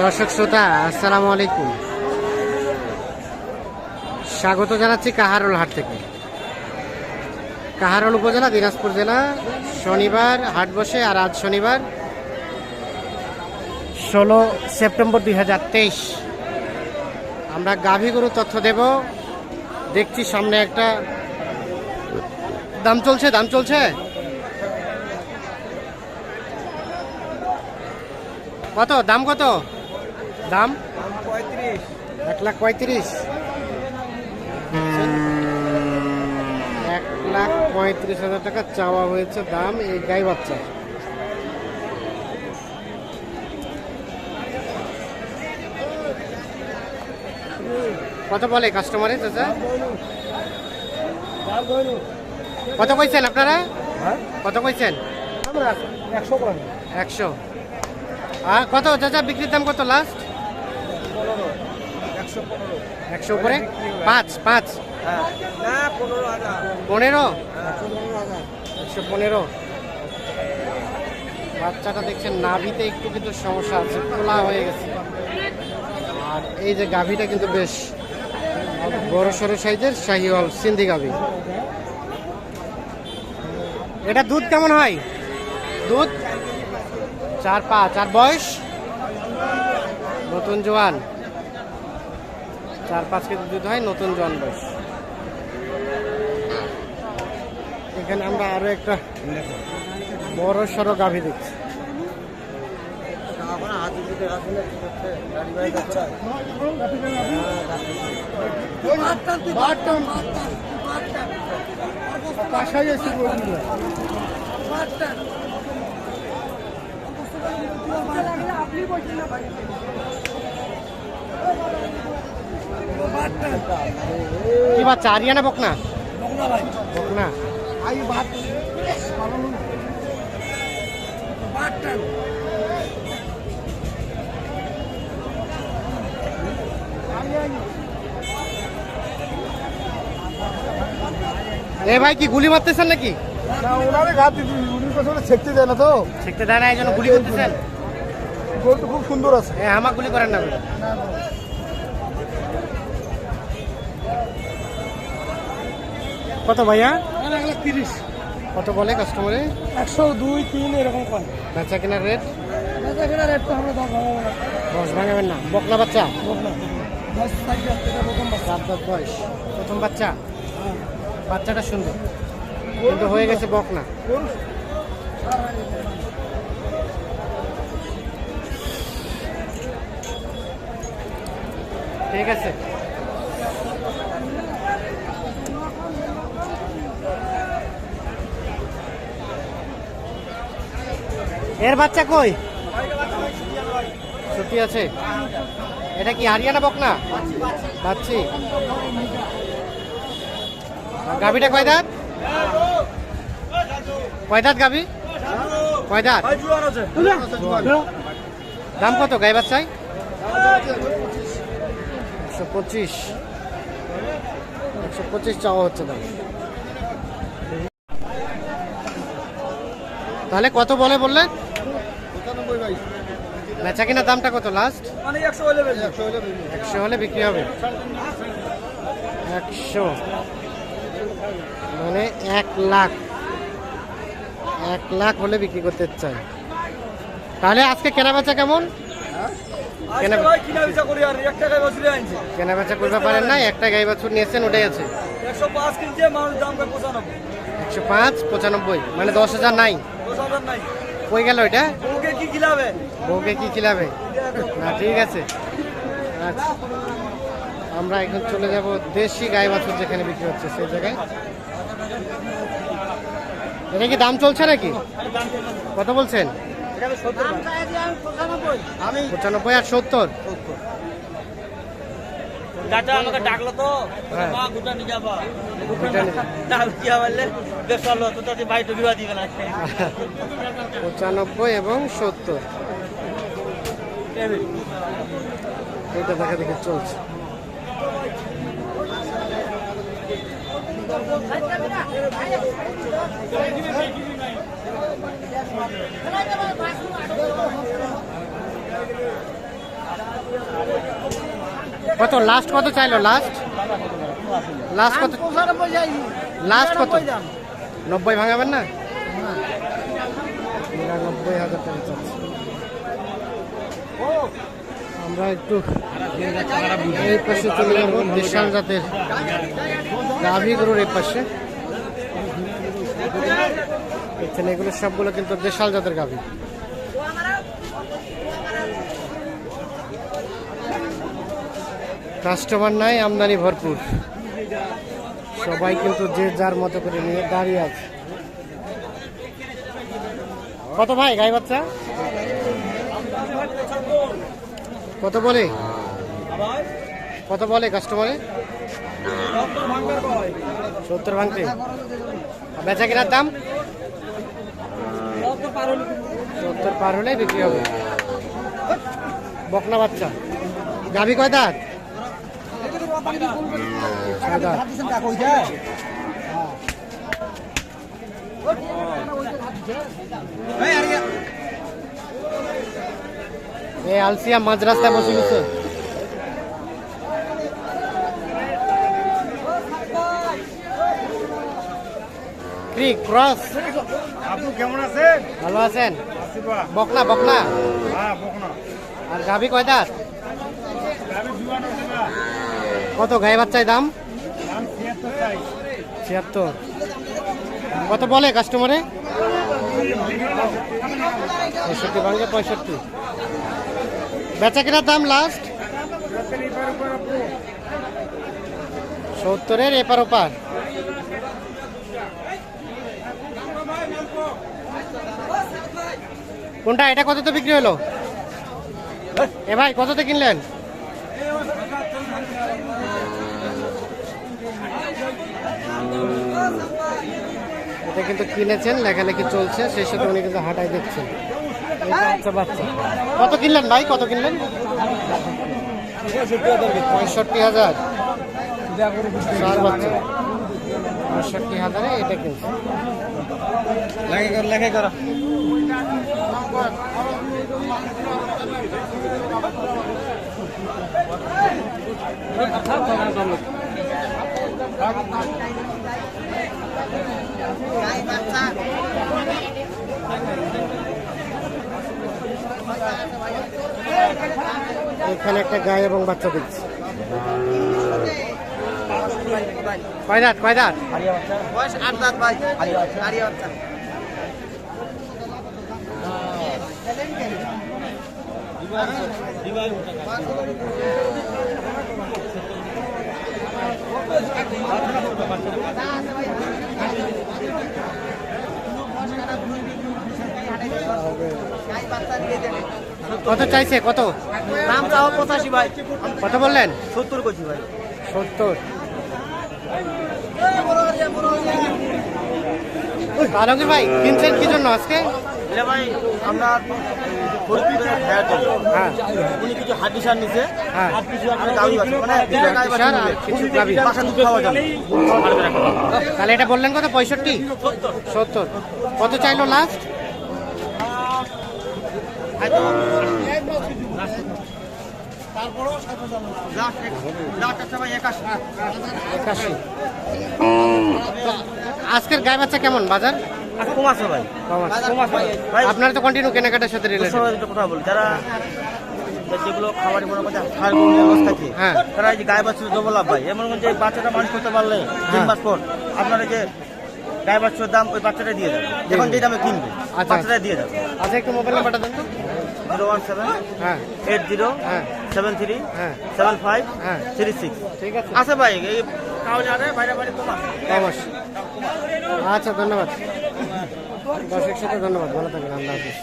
দর্শক শ্রোতা, আসসালামু আলাইকুম। স্বাগত জানাচ্ছি কাহারোল হাট থেকে। কাহারোল উপজেলা, দিনাজপুর জেলা। শনিবার হাট বসে আর আজ শনিবার, ষোলো সেপ্টেম্বর দুই হাজার তেইশ। আমরা গাভী গরু তথ্য দেব। দেখছি সামনে একটা দাম চলছে দাম চলছে? কত, দাম কত? দাম? পঁয়ত্রিশ। এক লাখ পঁয়ত্রিশ। এক লাখ পঁয়ত্রিশ হাজার টাকা চাওয়া হয়েছে দাম এই গাই বাচ্চা। কত বলে কাস্টমারে চাচা? কত কইছেন আপনারা? হ্যাঁ? কত কইছেন? একশো আর কত চাচা? বিক্রির দাম কত লাস্ট একশো উপরে পাঁচ পাঁচ। পনেরো? একশো পনেরো। বাচ্চাটা দেখছেন, নাভিতে একটু কিন্তু সমস্যা আছে খোলা হয়ে গেছে। আর এই যে গাভিটা কিন্তু বেশ বড় সড়ো সাইজের শাহিওয়াল, সিন্ধি গাভি। এটা দুধ কেমন হয়? দুধ? চার পাঁচ আর বয়স? নতুন জোয়ান। চার পাঁচ কেজি দুধ হয়, নতুন বয়স এখানে আমরা আরও একটা বড় সড়ো গাভি দেখছি। কি বাচ্চা আরিয়ানা বকনা? বকনা। এ ভাই কি গুলি মারতেছেন নাকি? না ওনারে ঘাত দিদি উনি পেছনে ছেকতে দেয় না তো। শিখতে দেয় না এই জন্য গুলি করতেছেন? গোল তো খুব সুন্দর আছে। হ্যাঁ আমার গুলি করেন না। কত ভাইয়া? তিরিশ কত বলে কাস্টমারে একশো দুই তিন এরকম কয়। বেচা কেনার রেট বেচা রেট তো আমরা ভাঙাবো না। দশ ভাঙাবেন না। বকনা বাচ্চা? দশ এটা প্রথম বাচ্চা। বয়স। প্রথম বাচ্চা? বাচ্চাটা সুন্দর। কিন্তু হয়ে গেছে বকনা। ঠিক আছে। এর বাচ্চা কই? ছুটি আছে। এটা কি হারিয়ানা বকনা? বাচ্চি। গাবিটা কয় দাঁত? কয় দাঁত গাবি কয় দাঁত? দাম কত গাই বাচ্চাই একশো পঁচিশ। একশো পঁচিশ চাওয়া হচ্ছে দাম তাহলে কত বলে বললেন? বেচা কিনা দামটা কত লাস্ট মানে একশো হলে একশো হলে বিক্রি হবে। একশো মানে এক লাখ। এক লাখ হলে বিক্রি করতে চাই তাহলে আজকে কেনা বেচা কেমন? কেনা ভাই কিনা বিচা করতে পারেন না একটা গাই বাছুর নিয়েছেন ওটাই আছে। একশো পাঁচ পঁচানব্বই। মানে দশ হাজার নাই। কই গেল এটা ওকে কি খিলাবে? বউকে কি খিলাবে? না ঠিক আছে। আচ্ছা। আমরা এখন চলে যাব দেশি গায়ে বাছুর যেখানে বিক্রি হচ্ছে সেই জায়গায়। এটা কি দাম চলছে নাকি? কত বলছেন? পঁচানব্বই। আর সত্তর। দাদা আমাকে ডাকলো তো। হ্যাঁ। মা গুটা নিয়ে যাবা। পঁচানব্বই এবং সত্তর। এটা দেখা দেখে চলছে। কত? লাস্ট কত চাইলো? লাস্ট লাস্ট কত? লাস্ট কত? নব্বই ভাঙাবেন না? নিরানব্বই হাজার টাকা চাচ্ছে। আমরা একটু এই পাশে চলে যাব, দেশাল জাতের গাভী গরুর এই পাশে। দেখছেন এগুলো সবগুলো কিন্তু দেশাল জাতের গাভী। কাস্টমার নাই, আমদানি ভরপুর। সবাই কিন্তু যে যার মতো করে নিয়ে দাঁড়িয়ে আছে। কত ভাই, গাই বাচ্চা? কত বলে? কত বলে কাস্টমারে সত্তর ভাঙতে। বেচা কেনার দাম? সত্তর পার হলে বিক্রি হবে। বকনা বাচ্চা। গাভি কয় দাঁত? এই আলসিয়া মাঝ রাস্তায় বসে গেছে। কি ক্রস। আপনি কেমন আছেন? ভালো আছেন? বকনা বকনা। হ্যাঁ বকনা। আর গাভি কয় দাঁত? কত গায়ে বাচ্চায় দাম? ছিয়াত্তর। কত বলে কাস্টমারে পঁয়ষট্টি ভাঙে পঁয়ষট্টি। বেচা কেনার দাম লাস্ট সত্তরের এপার ওপার। কোনটা? এটা কততে বিক্রি হলো? এ ভাই, কততে কিনলেন? এটা কিন্তু কিনেছেন লেখালেখি চলছে সেই সাথে উনি কিন্তু হাঁটাই দেখছেন। বাচ্চা বাচ্চা। কত কিনলেন ভাই? কত কিনলেন? পঁয়ষট্টি হাজার। চার বাচ্চা। পঁয়ষট্টি হাজারে এটা কিনছে লেখা কর লেখা কর। এখানে একটা গায়ে এবং বাচ্চা দেখছি। কয় দাঁত কয় দাঁত বয়স আট দাঁত ভাই। আরিয়া বাচ্চা কত চাইছে? কত? দাম চাও পঁচাশি ভাই। কত বললেন? সত্তর করছি ভাই। সত্তর। আলমগীর ভাই কিনছেন কি জন্য আজকে? ভাই আমরা হ্যাঁ। উনি কিছু হাড্ডি সার নিছে। হ্যাঁ। মানে তাহলে এটা বললেন কত? পঁয়ষট্টি? সত্তর। কত চাইলো লাস্ট লাস্ট এক- লাস্ট আছে ভাই একাশি একাশি তো আজকের গায়ে বাচ্চা কেমন বাজার? আর কম ভাই। ভাই। আপনারা তো কন্টিনিউ কেনাকাটার সাথে রিলেটেড কথা বলি। যারা যেগুলো খাবারের মনে করছে সার গরু অবস্থা আছে হ্যাঁ। তারা এই যে গায়ে বাছুর জবর লাভ ভাই এমন যে বাচ্চাটা মানুষ করতে পারলে তিন হ্যাঁ। মাস পর আপনারা যে গায়ে বাছুরের দাম ওই বাচ্চাটা দিয়ে দেবে এখন যে দামে কিনবে আচ্ছা। বাচ্চাটা দিয়ে দেবে আচ্ছা একটু মোবাইল নাম্বারটা দেন তো। জিরো ওয়ান সেভেন হ্যাঁ। এইট জিরো হ্যাঁ। সেভেন থ্রি হ্যাঁ। সেভেন ফাইভ হ্যাঁ। Three six. ঠিক আছে। আচ্ছা ভাই এই তাহলে আরে বাইরে বাইরে কম অবশ্যই আচ্ছা ধন্যবাদ। দর্শক সাথে ধন্যবাদ। ভালো থাকবেন আল্লাহ হাফিজ।